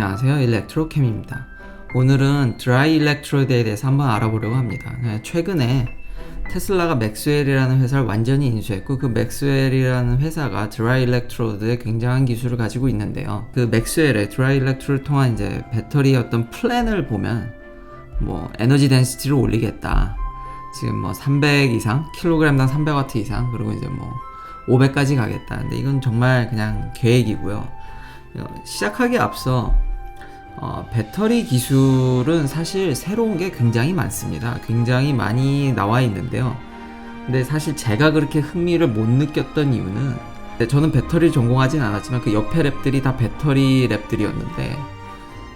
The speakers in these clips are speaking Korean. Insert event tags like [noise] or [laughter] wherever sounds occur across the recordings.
안녕하세요. 일렉트로캠입니다. 오늘은 드라이 일렉트로드에 대해서 한번 알아보려고 합니다. 네, 최근에 테슬라가 맥스웰이라는 회사를 완전히 인수했고 그 맥스웰이라는 회사가 드라이 일렉트로드에 굉장한 기술을 가지고 있는데요. 그 맥스웰의 드라이 일렉트로드를 통한 이제 배터리 어떤 플랜을 보면 뭐 에너지 덴시티를 올리겠다. 지금 뭐 300 이상, 킬로그램당 300와트 이상, 그리고 이제 뭐 500까지 가겠다. 근데 이건 정말 그냥 계획이고요. 어, 시작하기에 앞서 어, 배터리 기술은 사실 새로운 게 굉장히 많습니다. 굉장히 많이 나와 있는데요. 근데 사실 제가 그렇게 흥미를 못 느꼈던 이유는 저는 배터리를 전공하진 않았지만 그 옆에 랩들이 다 배터리 랩들이었는데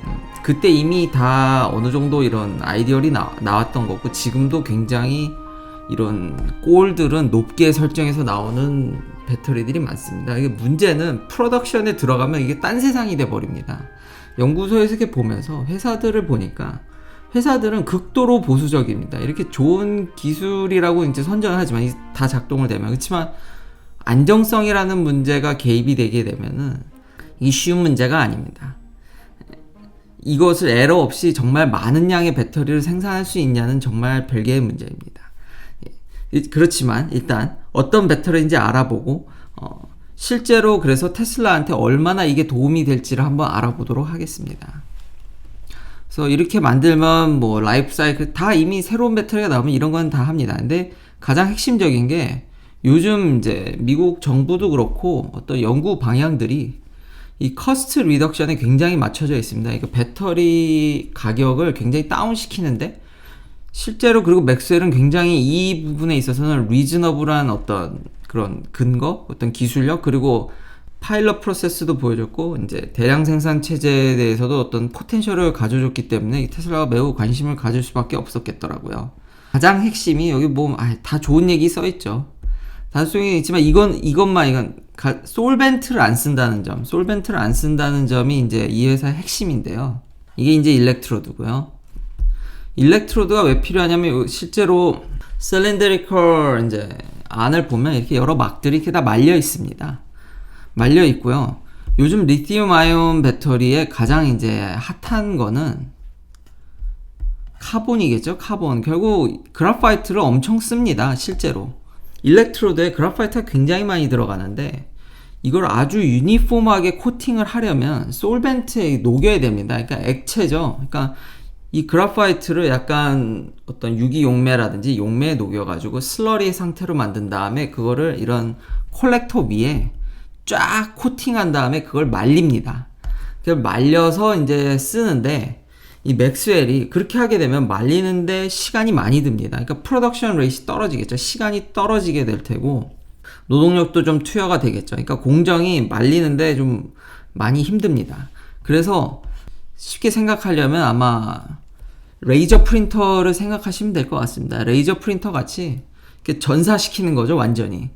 음, 그때 이미 다 어느 정도 이런 아이디어리 나, 나왔던 거고 지금도 굉장히 이런 골들은 높게 설정해서 나오는 배터리들이 많습니다. 이게 문제는 프로덕션에 들어가면 이게 딴 세상이 돼 버립니다. 연구소에서 이렇게 보면서 회사들을 보니까 회사들은 극도로 보수적입니다. 이렇게 좋은 기술이라고 이제 선전을 하지만 다 작동을 되면 그렇지만 안정성이라는 문제가 개입이 되게 되면은 이 쉬운 문제가 아닙니다. 이것을 에러 없이 정말 많은 양의 배터리를 생산할 수 있냐는 정말 별개의 문제입니다. 그렇지만 일단 어떤 배터리인지 알아보고 어, 실제로 그래서 테슬라한테 얼마나 이게 도움이 될지를 한번 알아보도록 하겠습니다. 그래서 이렇게 만들면 뭐 라이프 사이클 다 이미 새로운 배터리가 나오면 이런 건 다 합니다. 근데 가장 핵심적인 게 요즘 이제 미국 정부도 그렇고 어떤 연구 방향들이 이 커스트 리덕션에 굉장히 맞춰져 있습니다. 그러니까 배터리 가격을 굉장히 다운시키는데 실제로 그리고 맥스웰은 굉장히 이 부분에 있어서는 리즈너블한 어떤 그런 근거, 어떤 기술력 그리고 파일럿 프로세스도 보여줬고 이제 대량 생산 체제에 대해서도 어떤 포텐셜을 가져줬기 때문에 테슬라가 매우 관심을 가질 수밖에 없었겠더라고요. 가장 핵심이 여기 뭐다 아, 좋은 얘기 써 있죠. 단순히 있지만 이건 이것만 이건 가, 솔벤트를 안 쓴다는 점, 솔벤트를 안 쓴다는 점이 이제 이 회사의 핵심인데요. 이게 이제 일렉트로드고요. 일렉트로드가 왜 필요하냐면 실제로 셀렌드리컬 이제 안을 보면 이렇게 여러 막들이 이렇게 다 말려 있습니다. 말려 있고요. 요즘 리튬 아이온 배터리의 가장 이제 핫한 거는 카본이겠죠. 카본. 결국 그라파이트를 엄청 씁니다. 실제로. 일렉트로드에 그라파이트가 굉장히 많이 들어가는데 이걸 아주 유니폼하게 코팅을 하려면 솔벤트에 녹여야 됩니다. 그러니까 액체죠. 그러니까 이 그라파이트를 약간 어떤 유기용매라든지 용매에 녹여가지고 슬러리 상태로 만든 다음에 그거를 이런 콜렉터 위에 쫙 코팅한 다음에 그걸 말립니다. 그걸 말려서 이제 쓰는데 이 맥스웰이 그렇게 하게 되면 말리는데 시간이 많이 듭니다. 그러니까 프로덕션 레이시 떨어지겠죠. 시간이 떨어지게 될 테고 노동력도 좀 투여가 되겠죠. 그러니까 공정이 말리는데 좀 많이 힘듭니다. 그래서 쉽게 생각하려면 아마 레이저 프린터를 생각하시면 될 것 같습니다. 레이저 프린터 같이 이렇게 전사시키는 거죠, 완전히.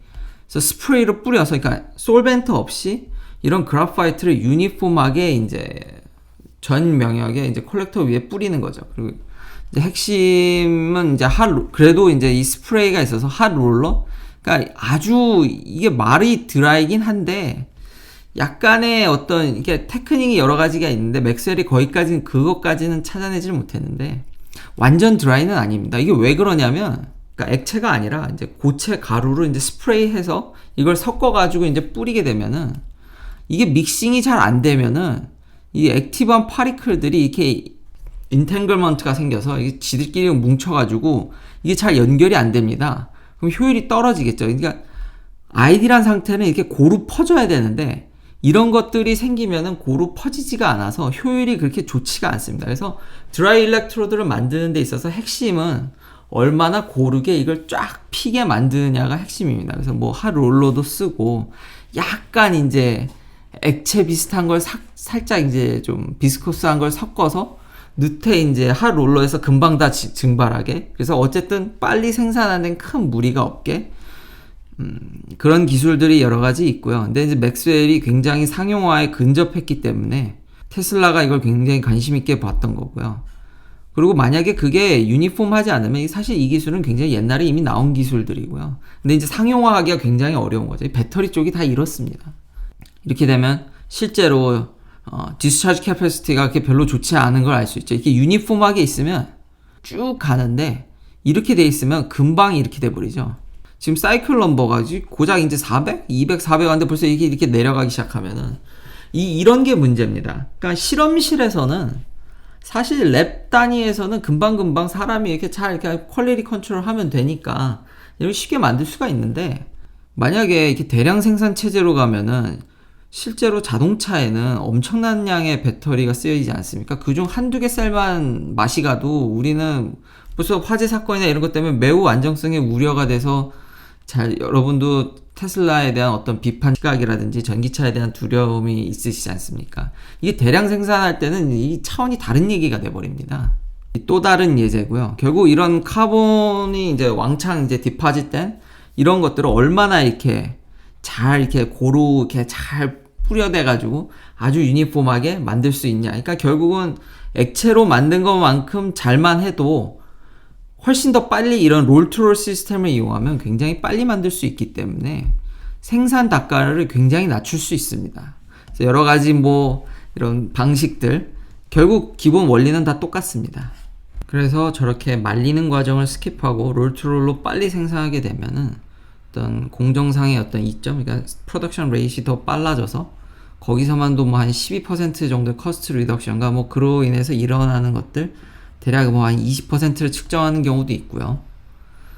그래서 스프레이로 뿌려서, 그러니까 솔벤트 없이 이런 그라파이트를 유니폼하게 이제 전 명역에 이제 콜렉터 위에 뿌리는 거죠. 그리고 이제 핵심은 이제 핫, 그래도 이제 이 스프레이가 있어서 핫 롤러? 그러니까 아주 이게 말이 드라이긴 한데 약간의 어떤 이게 테크닉이 여러 가지가 있는데 맥셀이 거기까지는 그것까지는 찾아내지를 못했는데 완전 드라이는 아닙니다. 이게 왜 그러냐면 그러니까 액체가 아니라 이제 고체 가루를 이제 스프레이해서 이걸 섞어 가지고 이제 뿌리게 되면은 이게 믹싱이 잘 안 되면은 이 액티브한 파리클들이 이렇게 인탱글먼트가 생겨서 이게 지들끼리 뭉쳐 가지고 이게 잘 연결이 안 됩니다. 그럼 효율이 떨어지겠죠. 그러니까 아이디란 상태는 이렇게 고루 퍼져야 되는데 이런 것들이 생기면은 고루 퍼지지가 않아서 효율이 그렇게 좋지가 않습니다. 그래서 드라이 일렉트로드를 만드는 데 있어서 핵심은 얼마나 고르게 이걸 쫙 피게 만드냐가 핵심입니다. 그래서 뭐핫 롤러도 쓰고 약간 이제 액체 비슷한 걸 사, 살짝 이제 좀 비스코스한 걸 섞어서 늦에 이제 핫 롤러에서 금방 다 증발하게 그래서 어쨌든 빨리 생산하는 큰 무리가 없게 음, 그런 기술들이 여러 가지 있고요. 근데 이제 맥스웰이 굉장히 상용화에 근접했기 때문에 테슬라가 이걸 굉장히 관심 있게 봤던 거고요. 그리고 만약에 그게 유니폼하지 않으면 사실 이 기술은 굉장히 옛날에 이미 나온 기술들이고요. 근데 이제 상용화하기가 굉장히 어려운 거죠. 배터리 쪽이 다 이렇습니다. 이렇게 되면 실제로 어, 디스차지 캐패시티가 그렇게 별로 좋지 않은 걸 알 수 있죠. 이렇게 유니폼하게 있으면 쭉 가는데 이렇게 돼 있으면 금방 이렇게 돼 버리죠. 지금 사이클 넘버가 지- 고작 이제 400, 200, 400 하는데 벌써 이게 이렇게 내려가기 시작하면은 이 이런 게 문제입니다. 그러니까 실험실에서는 사실 랩 단위에서는 금방 금방 사람이 이렇게 잘 이렇게 퀄리티 컨트롤 하면 되니까 이걸 쉽게 만들 수가 있는데 만약에 이렇게 대량 생산 체제로 가면은 실제로 자동차에는 엄청난 양의 배터리가 쓰여지지 않습니까? 그중 한두 개 셀만 맛이 가도 우리는 벌써 화재 사건이나 이런 것 때문에 매우 안정성에 우려가 돼서 잘 여러분도 테슬라에 대한 어떤 비판 시각이라든지 전기차에 대한 두려움이 있으시지 않습니까? 이게 대량 생산할 때는 이 차원이 다른 얘기가 돼 버립니다. 또 다른 예제고요. 결국 이런 카본이 이제 왕창 이제 디파짓된 이런 것들을 얼마나 이렇게 잘 이렇게 고루 이렇게 잘 뿌려대 가지고 아주 유니폼하게 만들 수 있냐. 그러니까 결국은 액체로 만든 것만큼 잘만 해도 훨씬 더 빨리 이런 롤투롤 시스템을 이용하면 굉장히 빨리 만들 수 있기 때문에 생산 단가를 굉장히 낮출 수 있습니다. 여러 가지 뭐 이런 방식들 결국 기본 원리는 다 똑같습니다. 그래서 저렇게 말리는 과정을 스킵하고 롤투롤로 빨리 생산하게 되면은 어떤 공정상의 어떤 이점, 그러니까 프로덕션 레이시 더 빨라져서 거기서만도 뭐 한 12% 정도 커스트 리덕션과 뭐 그로 인해서 일어나는 것들 대략 뭐 한 20%를 측정하는 경우도 있고요.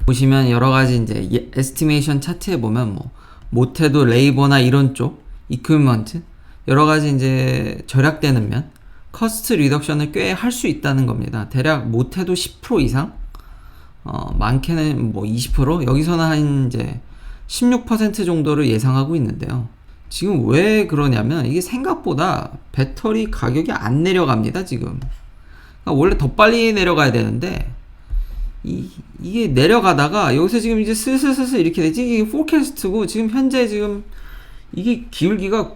보시면 여러 가지 이제 예- 에스티메이션 차트에 보면 뭐 못해도 레이버나 이런 쪽 이퀴먼트 여러 가지 이제 절약되는 면 커스트 리덕션을 꽤 할 수 있다는 겁니다. 대략 못해도 10% 이상 어, 많게는 뭐 20% 여기서는 한 이제 16% 정도를 예상하고 있는데요. 지금 왜 그러냐면 이게 생각보다 배터리 가격이 안 내려갑니다, 지금. 그러니까 원래 더 빨리 내려가야 되는데 이, 이게 내려가다가 여기서 지금 이제 슬슬슬슬 이렇게 되지 이게 포캐스트고 지금 현재 지금 이게 기울기가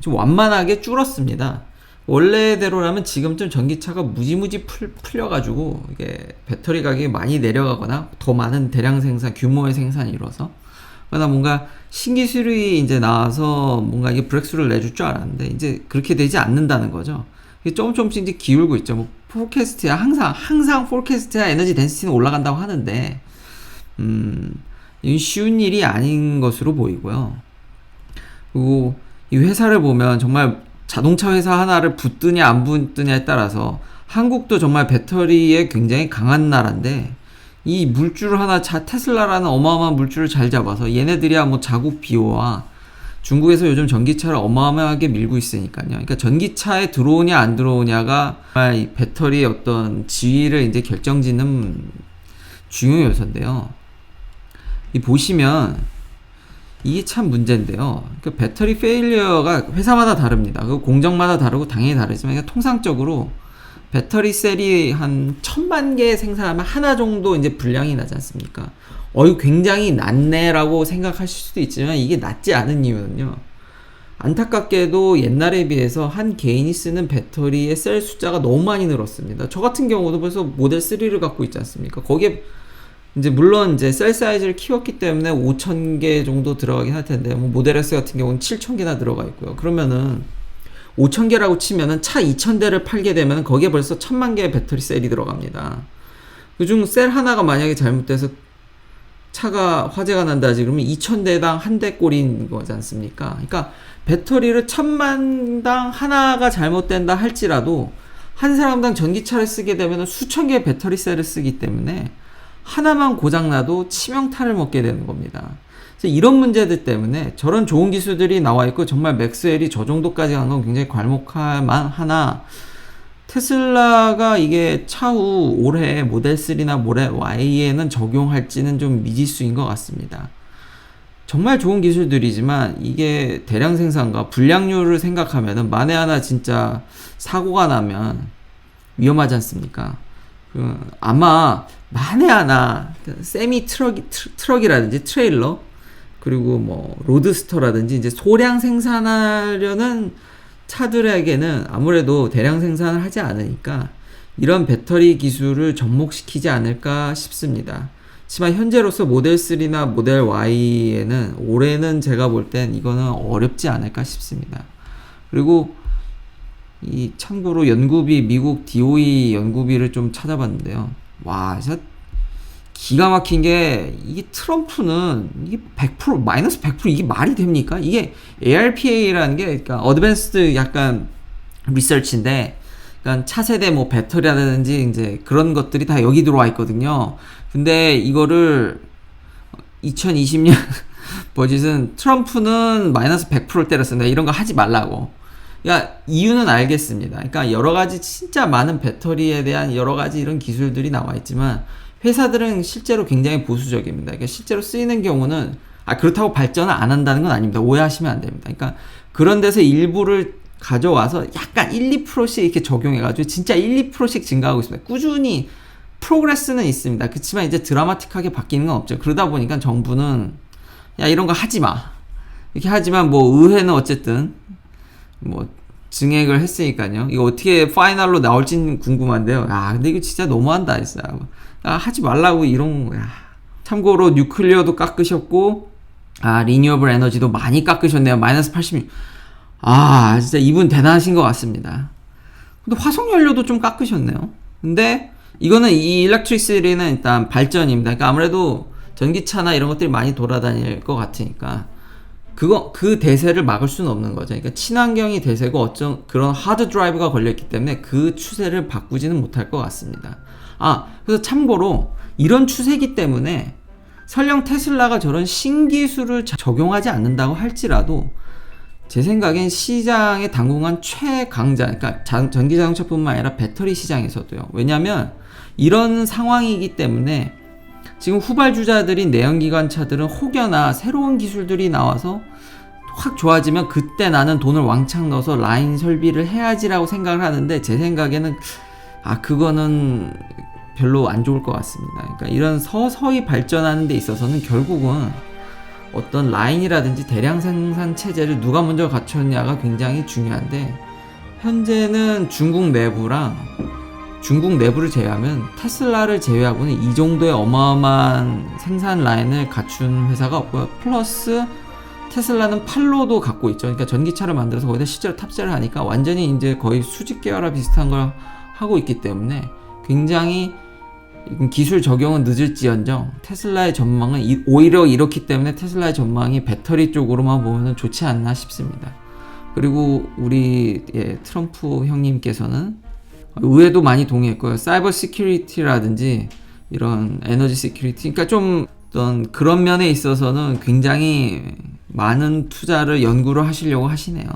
좀 완만하게 줄었습니다. 원래대로라면 지금쯤 전기차가 무지무지 풀, 풀려가지고 이게 배터리 가격이 많이 내려가거나 더 많은 대량 생산 규모의 생산이 이루어서 그러나 뭔가 신기술이 이제 나와서 뭔가 이게 브렉스를 내줄 줄 알았는데 이제 그렇게 되지 않는다는 거죠. 조금 조금씩 이제 기울고 있죠. 뭐 포캐스트야 항상 항상 포캐스트야 에너지 덴시티는 올라간다고 하는데 음 쉬운 일이 아닌 것으로 보이고요. 그리고 이 회사를 보면 정말 자동차 회사 하나를 붙드냐 안 붙드냐에 따라서 한국도 정말 배터리에 굉장히 강한 나라인데 이 물줄 하나 자 테슬라라는 어마어마한 물줄을 잘 잡아서 얘네들이야 뭐 자국 비오와 중국에서 요즘 전기차를 어마어마하게 밀고 있으니까요. 그러니까 전기차에 들어오냐 안 들어오냐가 이 배터리의 어떤 지위를 이제 결정짓는 중요 요소인데요. 이 보시면 이게 참 문제인데요. 그 배터리 페일리어가 회사마다 다릅니다. 그 공정마다 다르고 당연히 다르지만 그러니까 통상적으로 배터리 셀이 한 천만 개 생산하면 하나 정도 이제 불량이 나지 않습니까? 어이 굉장히 낮네라고 생각하실 수도 있지만 이게 낮지 않은 이유는요. 안타깝게도 옛날에 비해서 한 개인이 쓰는 배터리의 셀 숫자가 너무 많이 늘었습니다. 저 같은 경우도 벌써 모델 3를 갖고 있지 않습니까? 거기에 이제 물론 이제 셀 사이즈를 키웠기 때문에 5,000개 정도 들어가긴 할 텐데 뭐 모델 S 같은 경우는 7,000개나 들어가 있고요. 그러면은 5,000개라고 치면은 차 2,000대를 팔게 되면 거기에 벌써 1,000만 개의 배터리 셀이 들어갑니다. 그중 셀 하나가 만약에 잘못돼서 차가 화재가 난다지 그러면 2,000대당 한 대 꼴인 거지 않습니까? 그러니까 배터리를 천만당 하나가 잘못된다 할지라도 한 사람당 전기차를 쓰게 되면 수천 개의 배터리 셀을 쓰기 때문에 하나만 고장나도 치명타를 먹게 되는 겁니다. 이런 문제들 때문에 저런 좋은 기술들이 나와 있고 정말 맥스웰이 저 정도까지 간 건 굉장히 괄목할 만 하나 테슬라가 이게 차후 올해 모델 3나 모델 Y에는 적용할지는 좀 미지수인 것 같습니다. 정말 좋은 기술들이지만 이게 대량 생산과 불량률을 생각하면은 만에 하나 진짜 사고가 나면 위험하지 않습니까? 그 아마 만에 하나 그 세미 트럭 트럭이라든지 트레일러 그리고 뭐 로드스터라든지 이제 소량 생산하려는 차들에게는 아무래도 대량 생산을 하지 않으니까 이런 배터리 기술을 접목시키지 않을까 싶습니다. 하지만 현재로서 모델 3나 모델 Y에는 올해는 제가 볼 땐 이거는 어렵지 않을까 싶습니다. 그리고 이 참고로 연구비 미국 DOE 연구비를 좀 찾아봤는데요. 와, 기가 막힌 게 이게 트럼프는 이게 100% 마이너스 100% 이게 말이 됩니까? 이게 ARPA라는 게 그러니까 어드밴스드 약간 리서치인데 그러니까 차세대 뭐 배터리라든지 이제 그런 것들이 다 여기 들어와 있거든요. 근데 이거를 2020년 [laughs] 버짓은 트럼프는 마이너스 100%를 때렸습니다. 이런 거 하지 말라고. 그러니까 이유는 알겠습니다. 그러니까 여러 가지 진짜 많은 배터리에 대한 여러 가지 이런 기술들이 나와 있지만 회사들은 실제로 굉장히 보수적입니다. 그러니까 실제로 쓰이는 경우는 아 그렇다고 발전을 안 한다는 건 아닙니다. 오해하시면 안 됩니다. 그러니까 그런 데서 일부를 가져와서 약간 1, 2%씩 이렇게 적용해가지고 진짜 1, 2%씩 증가하고 있습니다. 꾸준히 프로그레스는 있습니다. 그렇지만 이제 드라마틱하게 바뀌는 건 없죠. 그러다 보니까 정부는 야 이런 거 하지 마. 이렇게 하지만 뭐 의회는 어쨌든 뭐 증액을 했으니까요. 이거 어떻게 파이널로 나올지는 궁금한데요. 아 근데 이거 진짜 너무한다 했어요. 아 하지 말라고 이런 거야. 참고로 뉴클리어도 깎으셨고 아 리뉴어블 에너지도 많이 깎으셨네요. 마이너스 86. 아 진짜 이분 대단하신 것 같습니다. 근데 화석 연료도 좀 깎으셨네요. 근데 이거는 이 일렉트리시티는 일단 발전입니다. 그러니까 아무래도 전기차나 이런 것들이 많이 돌아다닐 것 같으니까 그거 그 대세를 막을 수는 없는 거죠. 그러니까 친환경이 대세고 어쩐 그런 하드 드라이브가 걸렸기 때문에 그 추세를 바꾸지는 못할 것 같습니다. 아 그래서 참고로 이런 추세기 때문에 설령 테슬라가 저런 신기술을 자- 적용하지 않는다고 할지라도 제 생각엔 시장의 당분간 최강자, 그러니까 자- 전기 자동차뿐만 아니라 배터리 시장에서도요. 왜냐하면 이런 상황이기 때문에 지금 후발주자들인 내연기관차들은 혹여나 새로운 기술들이 나와서 확 좋아지면 그때 나는 돈을 왕창 넣어서 라인 설비를 해야지라고 생각을 하는데 제 생각에는 아 그거는 별로 안 좋을 것 같습니다. 그러니까 이런 서서히 발전하는 데 있어서는 결국은 어떤 라인이라든지 대량 생산 체제를 누가 먼저 갖췄냐가 굉장히 중요한데 현재는 중국 내부랑 중국 내부를 제외하면 테슬라를 제외하고는 이 정도의 어마어마한 생산 라인을 갖춘 회사가 없고요. 플러스 테슬라는 팔로도 갖고 있죠. 그러니까 전기차를 만들어서 거기다 실제로 탑재를 하니까 완전히 이제 거의 수직 계열화 비슷한 걸 하고 있기 때문에 굉장히 기술 적용은 늦을지언정 테슬라의 전망은 이- 오히려 이렇기 때문에 테슬라의 전망이 배터리 쪽으로만 보면 좋지 않나 싶습니다. 그리고 우리 예, 트럼프 형님께서는 의외도 많이 동의했고요. 사이버 시큐리티라든지 이런 에너지 시큐리티, 그러니까 좀 어떤 그런 면에 있어서는 굉장히 많은 투자를 연구를 하시려고 하시네요.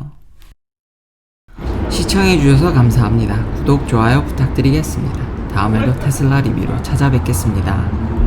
시청해주셔서 감사합니다. 구독, 좋아요 부탁드리겠습니다. 다음에도 테슬라 리뷰로 찾아뵙겠습니다.